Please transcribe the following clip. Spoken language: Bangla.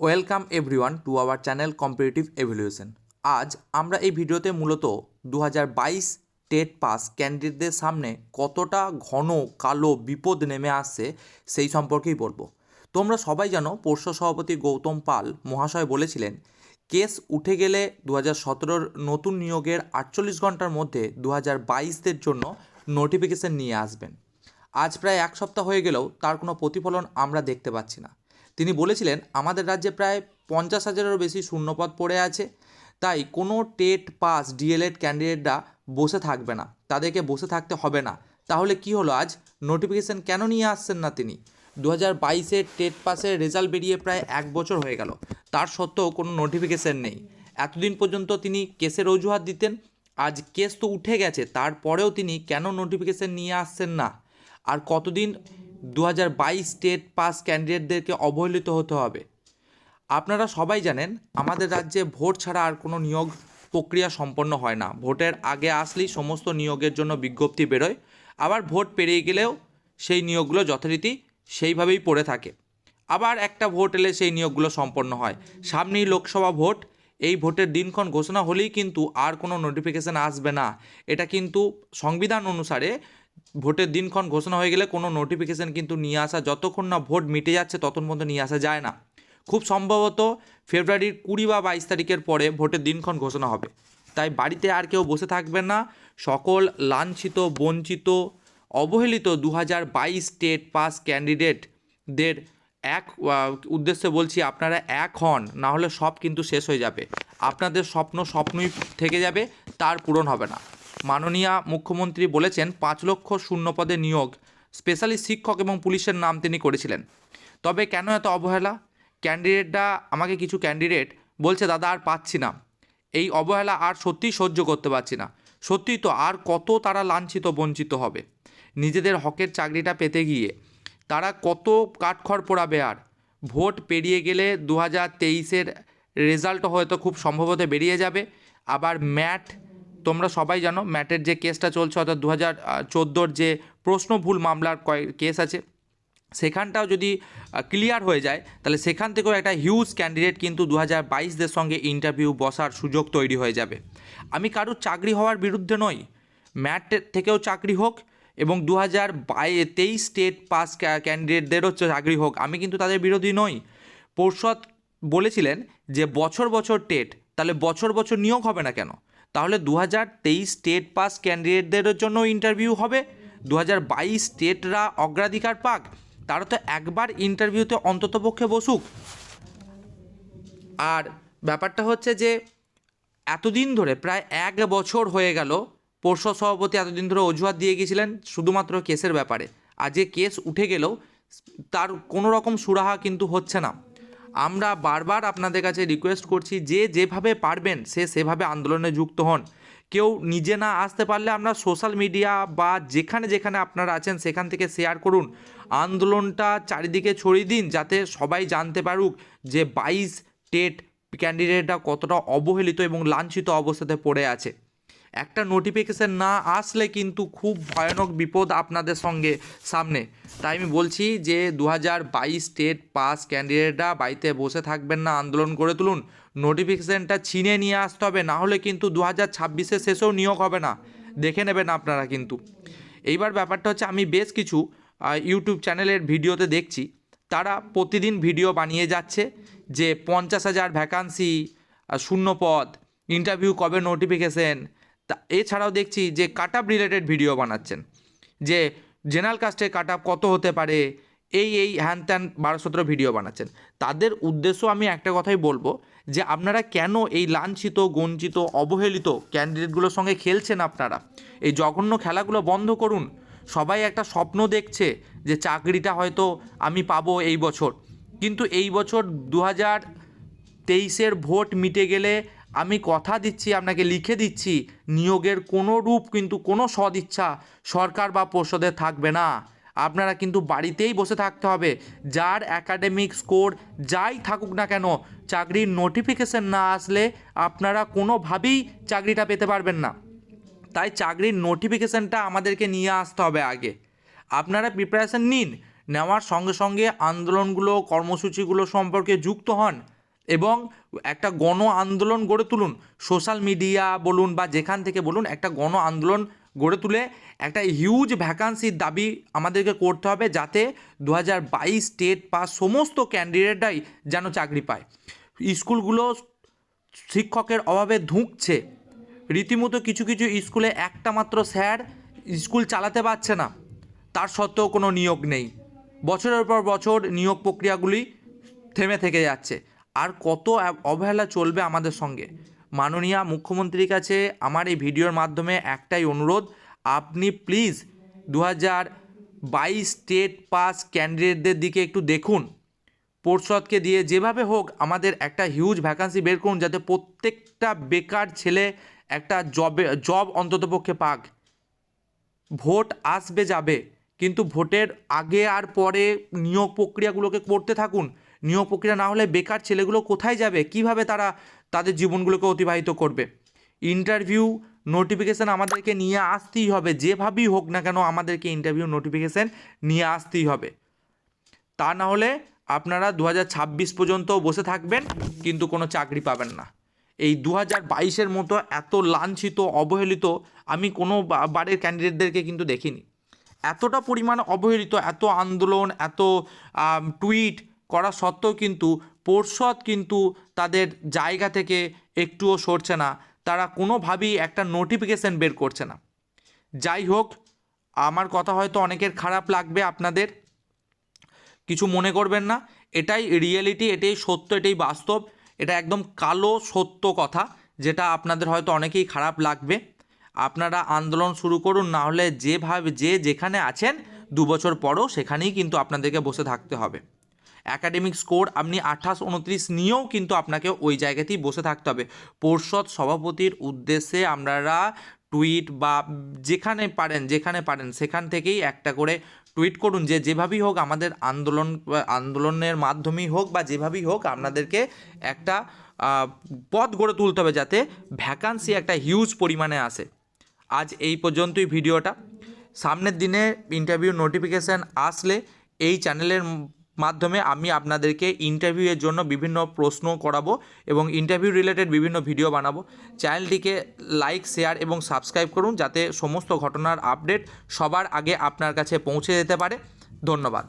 Welcome everyone to our channel competitive evolution আজ আমরা এই ভিডিওতে মূলত দু হাজার বাইশ টেট পাস ক্যান্ডিডেটদের সামনে কতটা ঘন কালো বিপদ নেমে আসছে সেই সম্পর্কেই বলব। তোমরা সবাই জানো পর্ষদ সভাপতি গৌতম পাল মহাশয় বলেছিলেন, কেস উঠে গেলে দু হাজার নতুন নিয়োগের আটচল্লিশ ঘণ্টার মধ্যে দু হাজার জন্য নোটিফিকেশন নিয়ে আসবেন। আজ প্রায় এক সপ্তাহ হয়ে গেলেও তার কোনো প্রতিফলন আমরা দেখতে পাচ্ছি না। তিনি বলেছিলেন, আমাদের রাজ্যে প্রায় পঞ্চাশ হাজারেরও বেশি শূন্যপদ পড়ে আছে, তাই কোনো টেট পাস ডিএলএড ক্যান্ডিডেটরা বসে থাকবে না, তাদেরকে বসে থাকতে হবে না। তাহলে কি হলো আজ? নোটিফিকেশন কেন নিয়ে আসছেন না তিনি? দু হাজার বাইশের টেট পাসের রেজাল্ট বেরিয়ে প্রায় এক বছর হয়ে গেল, তার সত্ত্বেও কোনো নোটিফিকেশান নেই। এতদিন পর্যন্ত তিনি কেসের অজুহাত দিতেন, আজ কেস তো উঠে গেছে, তারপরেও তিনি কেন নোটিফিকেশন নিয়ে আসছেন না? আর কতদিন দু হাজার বাইশ স্টেট পাস ক্যান্ডিডেটদেরকে অবহেলিত হতে হবে। আপনারা সবাই জানেন, আমাদের রাজ্যে ভোট ছাড়া আর কোনো নিয়োগ প্রক্রিয়া সম্পন্ন হয় না। ভোটের আগে আসলেই সমস্ত নিয়োগের জন্য বিজ্ঞপ্তি বেরোয়। আবার ভোট পেরিয়ে গেলেও সেই নিয়োগগুলো যথারীতি সেইভাবেই পড়ে থাকে। আবার একটা ভোট এলে সেই নিয়োগগুলো সম্পন্ন হয়। সামনেই লোকসভা ভোট। এই ভোটের দিনক্ষণ ঘোষণা হলেই কিন্তু আর কোনো নোটিফিকেশান আসবে না। এটা কিন্তু সংবিধান অনুসারে ভোটের দিনক্ষণ ঘোষণা হয়ে গেলে কোনো নোটিফিকেশান কিন্তু নিয়ে আসা, যতক্ষণ না ভোট মিটে যাচ্ছে ততক্ষণ পর্যন্ত নিয়ে আসা যায় না। খুব সম্ভবত ফেব্রুয়ারির কুড়ি বা বাইশ তারিখের পরে ভোটের দিনক্ষণ ঘোষণা হবে। তাই বাড়িতে আর কেউ বসে থাকবেন না। সকল লাঞ্ছিত, বঞ্চিত, অবহেলিত দু হাজার বাইশ স্টেট পাস ক্যান্ডিডেটদের এক উদ্দেশ্যে বলছি আপনারা এক হন না হলে সব কিন্তু শেষ হয়ে যাবে। আপনাদের স্বপ্ন স্বপ্নই থেকে যাবে, তার পূরণ হবে না। মাননীয় মুখ্যমন্ত্রী বলেছেন পাঁচ লক্ষ শূন্য পদে নিয়োগ স্পেশালি শিক্ষক এবং পুলিশের নাম তিনি করেছিলেন। তবে কেন এত অবহেলা? ক্যান্ডিডেটরা আমাকে কিছু ক্যান্ডিডেট বলছে, দাদা, আর পাচ্ছি না। এই অবহেলা আর সত্যিই সহ্য করতে পারছি না। সত্যিই তো আর কত তারা লাঞ্ছিত, বঞ্চিত হবে। নিজেদের হকের চাকরিটা পেতে গিয়ে তারা কত কাঠখড় পোড়াবে আর। ভোট পেরিয়ে গেলে দু হাজার তেইশের রেজাল্ট হয়তো খুব সম্ভবত বেরিয়ে যাবে। আবার ম্যাট তোমরা সবাই জানো, ম্যাটের যে কেসটা চলছে, অর্থাৎ দু হাজার চোদ্দোর যে প্রশ্ন ভুল মামলার কেস আছে, সেখানটাও যদি ক্লিয়ার হয়ে যায়, তাহলে সেখান থেকেও একটা হিউজ ক্যান্ডিডেট কিন্তু দু হাজার বাইশদের সঙ্গে ইন্টারভিউ বসার সুযোগ তৈরি হয়ে যাবে। আমি কারোর চাকরি হওয়ার বিরুদ্ধে নই, ম্যাট থেকেও চাকরি হোক এবং দু হাজার তেইশ স্টেট পাস ক্যান্ডিডেটদেরও চাকরি হোক, আমি কিন্তু তাদের বিরোধী নই। পর্ষদ বলেছিলেন যে বছর বছর টেট, তাহলে বছর বছর নিয়োগ হবে না কেন? তাহলে দু হাজার তেইশ স্টেট পাস ক্যান্ডিডেটদের জন্য ইন্টারভিউ হবে। দু হাজার বাইশ স্টেটরা অগ্রাধিকার পাক। তারা তো একবার ইন্টারভিউতে অন্ততপক্ষে বসুক। আর ব্যাপারটা হচ্ছে যে, এতদিন ধরে, প্রায় এক বছর হয়ে গেল, পর্ষদ সভাপতি এতদিন ধরে অজুহাত দিয়ে গিয়েছিলেন শুধুমাত্র কেসের ব্যাপারে। আর যে কেস উঠে গেলেও তার কোনো রকম সুরাহা কিন্তু হচ্ছে না। আমরা বারবার আপনাদের কাছে রিকোয়েস্ট করছি যে যেভাবে পারবেন সে সেভাবে আন্দোলনে যুক্ত হন। কেউ নিজে না আসতে পারলে আমরা সোশ্যাল মিডিয়া বা যেখানে যেখানে আপনারা আছেন সেখান থেকে শেয়ার করুন। আন্দোলনটা চারিদিকে ছড়িয়ে দিন যাতে সবাই জানতে পারুক যে বাইশ টেট ক্যান্ডিডেটরা কতটা অবহেলিত এবং লাঞ্ছিত অবস্থাতে পড়ে আছে। একটা নোটিফিকেশান না আসলে কিন্তু খুব ভয়ানক বিপদ আপনাদের সঙ্গে সামনে। তাই আমি বলছি যে দু হাজার বাইশ স্টেট পাস ক্যান্ডিডেটরা বাড়িতে বসে থাকবেন না, আন্দোলন করে তুলুন। নোটিফিকেশানটা ছিনিয়ে নিয়ে আসতে হবে, না হলে কিন্তু দু হাজার ছাব্বিশের শেষেও নিয়োগ হবে না। দেখে নেবেন আপনারা কিন্তু। এইবার ব্যাপারটা হচ্ছে আমি বেশ কিছু ইউটিউব চ্যানেলের ভিডিওতে দেখছি। তারা প্রতিদিন ভিডিও বানিয়ে যাচ্ছে যে পঞ্চাশ হাজার ভ্যাকান্সি শূন্য পদ ইন্টারভিউ কবে নোটিফিকেশন তা এছাড়াও দেখছি যে কাট আপ রিলেটেড ভিডিও বানাচ্ছেন। যে জেনারেল কাস্টের কাট আপ কত হতে পারে, এই এই হ্যান ত্যান বারো সতেরো ভিডিও বানাচ্ছেন। তাদের উদ্দেশ্য আমি একটা কথাই বলব যে আপনারা কেন এই লাঞ্ছিত, গঞ্চিত, অবহেলিত ক্যান্ডিডেটগুলোর সঙ্গে খেলছেন আপনারা? এই জঘন্য খেলাগুলো বন্ধ করুন। সবাই একটা স্বপ্ন দেখছে যে চাকরিটা হয়তো আমি পাবো এই বছর। কিন্তু এই বছর দু হাজার তেইশের ভোট মিটে গেলে আমি কথা দিচ্ছি, আপনাকে লিখে দিচ্ছি, নিয়োগের কোনো রূপ কিন্তু কোনো সদিচ্ছা সরকার বা পর্ষদের থাকবে না। আপনারা কিন্তু বাড়িতেই বসে থাকতে হবে। যার একাডেমিক স্কোর যাই থাকুক না কেন, চাকরির নোটিফিকেশন না আসলে আপনারা কোনোভাবেই চাকরিটা পেতে পারবেন না। তাই চাকরির নোটিফিকেশানটা আমাদেরকে নিয়ে আসতে হবে আগে। আপনারা প্রিপারেশান নিন, নেওয়ার সঙ্গে সঙ্গে আন্দোলনগুলো, কর্মসূচিগুলো সম্পর্কে যুক্ত হন। এবং একটা গণ আন্দোলন গড়ে তুলুন। সোশ্যাল মিডিয়া বলুন বা যেখান থেকে বলুন, একটা গণ আন্দোলন গড়ে তুলে একটা হিউজ ভ্যাকান্সির দাবি আমাদেরকে করতে হবে যাতে দু হাজার বাইশ স্টেট বা সমস্ত ক্যান্ডিডেটরাই যেন চাকরি পায়। স্কুলগুলো শিক্ষকের অভাবে ধুঁকছে। রীতিমতো কিছু কিছু স্কুলে একটা মাত্র স্যার স্কুল চালাতে পারছে না। তার সত্ত্বেও কোনো নিয়োগ নেই। বছরের পর বছর নিয়োগ প্রক্রিয়াগুলি থেমে থেকে যাচ্ছে। আর কত অবহেলা চলবে আমাদের সঙ্গে। মাননীয় মুখ্যমন্ত্রীর কাছে আমার এই ভিডিওর মাধ্যমে একটাই অনুরোধ, আপনি প্লিজ দু হাজার বাইশ স্টেট পাস ক্যান্ডিডেটদের দিকে একটু দেখুন। পর্ষদকে দিয়ে যেভাবে হোক আমাদের একটা হিউজ ভ্যাকান্সি বের করুন যাতে প্রত্যেকটা বেকার ছেলে একটা জবে জব অন্ততপক্ষে পাক। ভোট আসবে যাবে, কিন্তু ভোটের আগে আর পরে নিয়োগ প্রক্রিয়াগুলোকে করতে থাকুন। নিয়োগ প্রক্রিয়া না হলে বেকার ছেলেগুলো কোথায় যাবে? কীভাবে তারা তাদের জীবনগুলোকে অতিবাহিত করবে? ইন্টারভিউ নোটিফিকেশান আমাদেরকে নিয়ে আসতেই হবে। যেভাবেই হোক না কেন আমাদেরকে ইন্টারভিউ নোটিফিকেশান নিয়ে আসতেই হবে। তা না হলে আপনারা দু হাজার ছাব্বিশ পর্যন্ত বসে থাকবেন, কিন্তু কোনো চাকরি পাবেন না। এই দু হাজার বাইশের মতো এত লাঞ্ছিত, অবহেলিত আমি কোনো বারের ক্যান্ডিডেটদেরকে কিন্তু দেখিনি। এতটা পরিমাণ অবহেলিত, এত আন্দোলন, এত টুইট করা সত্ত্বেও কিন্তু পর্ষদ কিন্তু তাদের জায়গা থেকে একটুও সরছে না। তারা কোনোভাবেই একটা নোটিফিকেশন বের করছে না। যাই হোক, আমার কথা হয়তো অনেকের খারাপ লাগবে আপনাদের। কিছু মনে করবেন না। এটাই রিয়েলিটি এটাই সত্য, এটাই বাস্তব। এটা একদম কালো, সত্য কথা, যেটা আপনাদের হয়তো অনেকেই খারাপ লাগবে। আপনারা আন্দোলন শুরু করুন, না হলে যেভাবে, যে যেখানে আছেন দু বছর পরও সেখানেই কিন্তু আপনাদেরকে বসে থাকতে হবে। একাডেমিক স্কোর আপনি আঠাশ উনত্রিশ নিয়েও কিন্তু আপনাকে ওই জায়গাতেই বসে থাকতে হবে। পর্ষদ সভাপতির উদ্দেশ্যে আপনারা টুইট বা যেখানে পারেন যেখানে পারেন, সেখান থেকেই একটা করে টুইট করুন। যে যেভাবেই হোক আমাদের আন্দোলন, আন্দোলনের মাধ্যমেই হোক বা যেভাবেই হোক আপনাদেরকে একটা পথ গড়ে তুলতে হবে যাতে ভ্যাকান্সি একটা হিউজ পরিমাণে আসে। আজ এই পর্যন্তই ভিডিওটা। সামনের দিনে ইন্টারভিউ নোটিফিকেশান আসলে এই চ্যানেলের মাধ্যমে আমি আপনাদেরকে ইন্টারভিউয়ের জন্য বিভিন্ন প্রশ্ন করাবো এবং ইন্টারভিউ রিলেটেড বিভিন্ন ভিডিও বানাবো। চ্যানেলটিকে লাইক শেয়ার এবং সাবস্ক্রাইব করুন যাতে সমস্ত ঘটনার আপডেট সবার আগে আপনার কাছে পৌঁছে যেতে পারে। ধন্যবাদ।